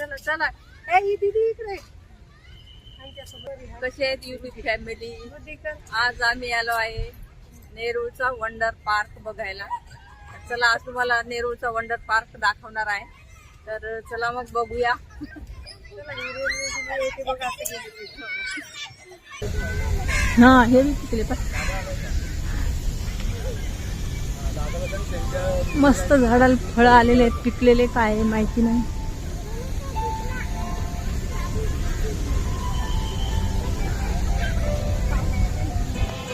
चला चला. ए ही दीदी इकडे. कसे आहेत युट्यूब फॅमिली आज आम्ही आलो आहे नेरूळचा वंडर पार्क बघायला. चला आज तुम्हाला नेरूळचा वंडर पार्क दाखवणार आहे. तर चला मग बघूया. हा हे तिकडे पण. मस्त झाडाला फळं आलेले आहेत पिकलेले काय आहे माहिती नाही.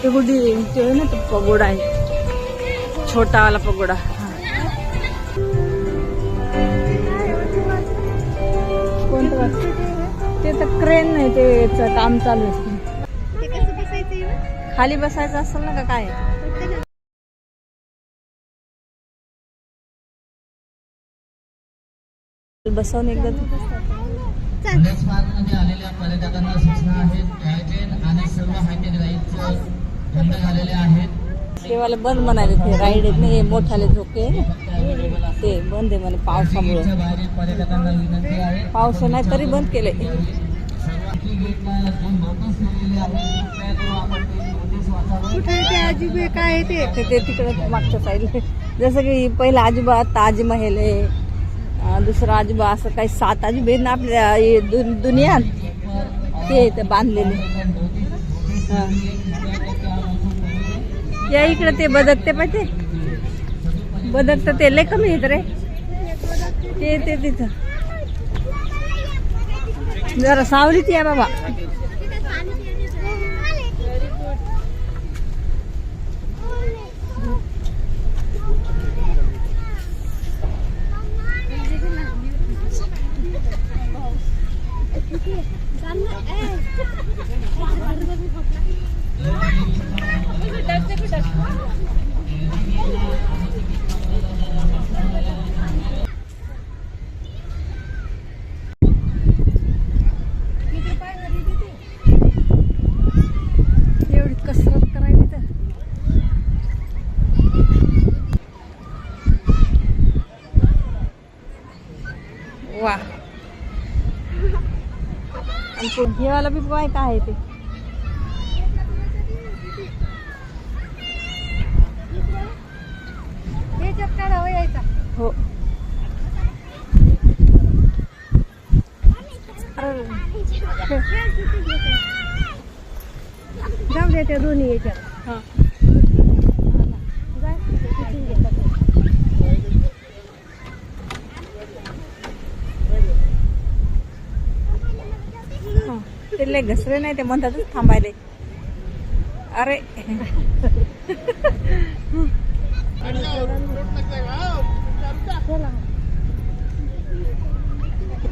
ते कुठे ते आहे ना तो पगोडा आहे छोटावाला पगोडा हा. कोणतं? ते तर क्रेन नाही ते काम चालू असते? खाली बसायचं असेल ना का काय बसवून एकदा आलेल्या पर्यटकांना सूचना आहेत आणि सर्व हायटेक राईडचं तेवाला बंद म्हणाले ते राईड आहेत ना हे मोठाले झोके ते बंद आहे म्हणे पावसामुळे. पाऊस नाही तरी बंद आजीबे काय आहे ते? ते तिकडे मागच्या साईडला जसं की पहिला आजोबा ताजमहल आहे. दुसरा आजोबा असं काही सात आजोबे ना आपल्या दुनियात ते ते बांधलेले. हा. या इकडे ते बदकते पाहिजे बदकत ते. लय कमी आहेत रे. ते तिथं. जरा सावलीत या बाबा. आणि तो घेवायला बी काय काय आहे ते. हो अरे, जाऊ द्या त्या दोन्ही याच्यात. हा. ते लय घसरे नाही ते म्हणतातच थांबायले. अरे.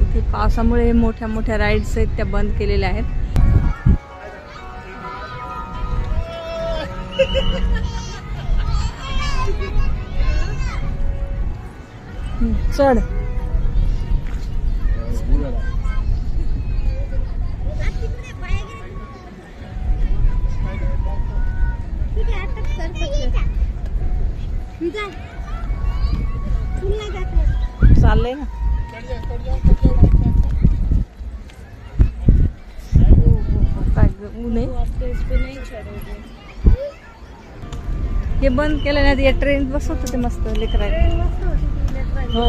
इथे पावसामुळे मोठ्या मोठ्या राईड्स आहेत त्या बंद केलेल्या आहेत. चढ. चाललंय ना. हे बंद केलं नाही या ट्रेन बसवत होते मस्त लेकरायला हो.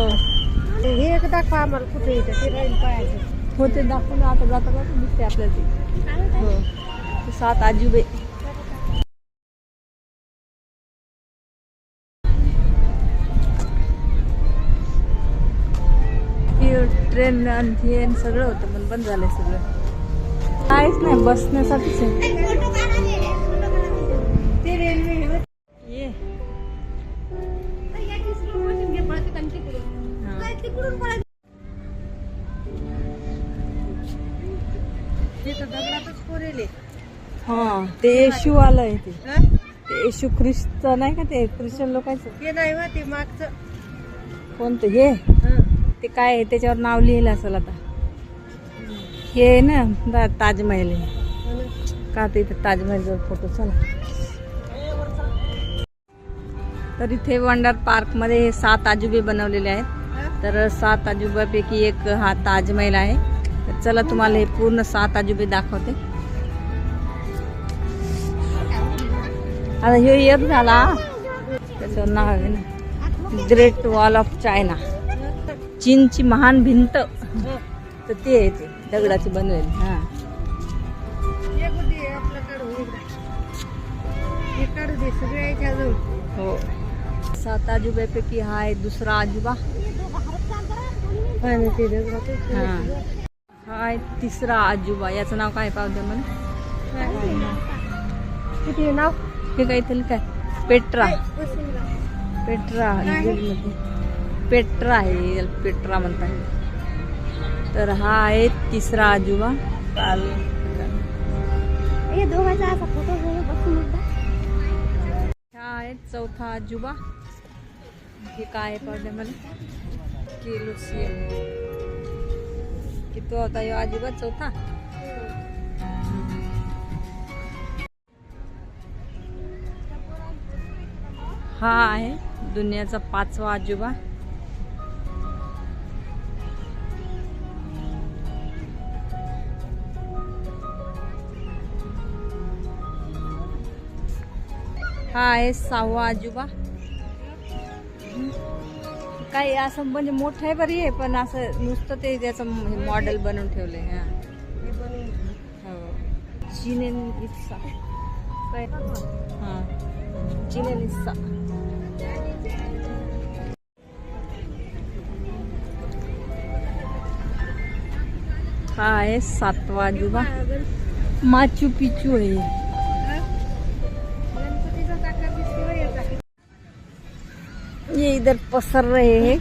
हे एक दाखवा आम्हाला कुठे येतं ते राहील पाहायचं हो ते दाखवलं आता जाता जाता दिसते आपल्याला ते. हो. सात आजूबे ट्रेन आणि हे सगळं होतं पण बंद झालंय सगळं. काहीच नाही बसण्यासाठीच आहे. ते रेल्वे ये. हा. ते हा येशू आलंय ते? ते येशू ख्रिस्त नाही का ते? ख्रिश्चन लोकांचं. ते नाही वा ते मागचं. कोणतं? हा. ते काय आहे, त्याच्यावर नाव लिहिलं असेल आता. हे आहे ना ताजमहल आहे. का तर इथं ताजमहलचा फोटो चला. तर इथे वंडर पार्कमध्ये हे सात आजोबे बनवलेले आहेत. तर सात आजुब्यापैकी एक हा ताजमहल आहे. तर चला तुम्हाला हे पूर्ण सात अजुबे दाखवते. आता ह्यो एक झाला. त्याचं नाव आहे ना ग्रेट वॉल ऑफ चायना. चीनची महान भिंत. तर ते आहे ते दगडाची बनवेल. हा. हे सात आजोबापैकी हा आहे दुसरा आजोबा. हा. हा आहे तिसरा आजोबा. याचं नाव काय पाहू द्या मला? किती आहे नाव? हे काहीतरी काय? पेट्रा. पेट्रा. पेट्रा आहे पेट्रा म्हणतात. तर हा आहे तिसरा आजोबा. काल हे हा आहे चौथा आजोबा. हे काय द्या मला. केलोसियम किती होता ह्यो आजोबा चौथा. हा आहे दुनियाचा पाचवा आजोबा. हा आहे सहावा आजोबा. काही असं म्हणजे मोठं आहे बरी आहे पण असं नुसतं ते त्याचं मॉडेल बनवून ठेवलंय हा. हो. चिनेन इत्सा. काय हा चिनेन हा आहे सातवा आजोबा. माचू पिचू आहे. इधर पसर रहे हैं।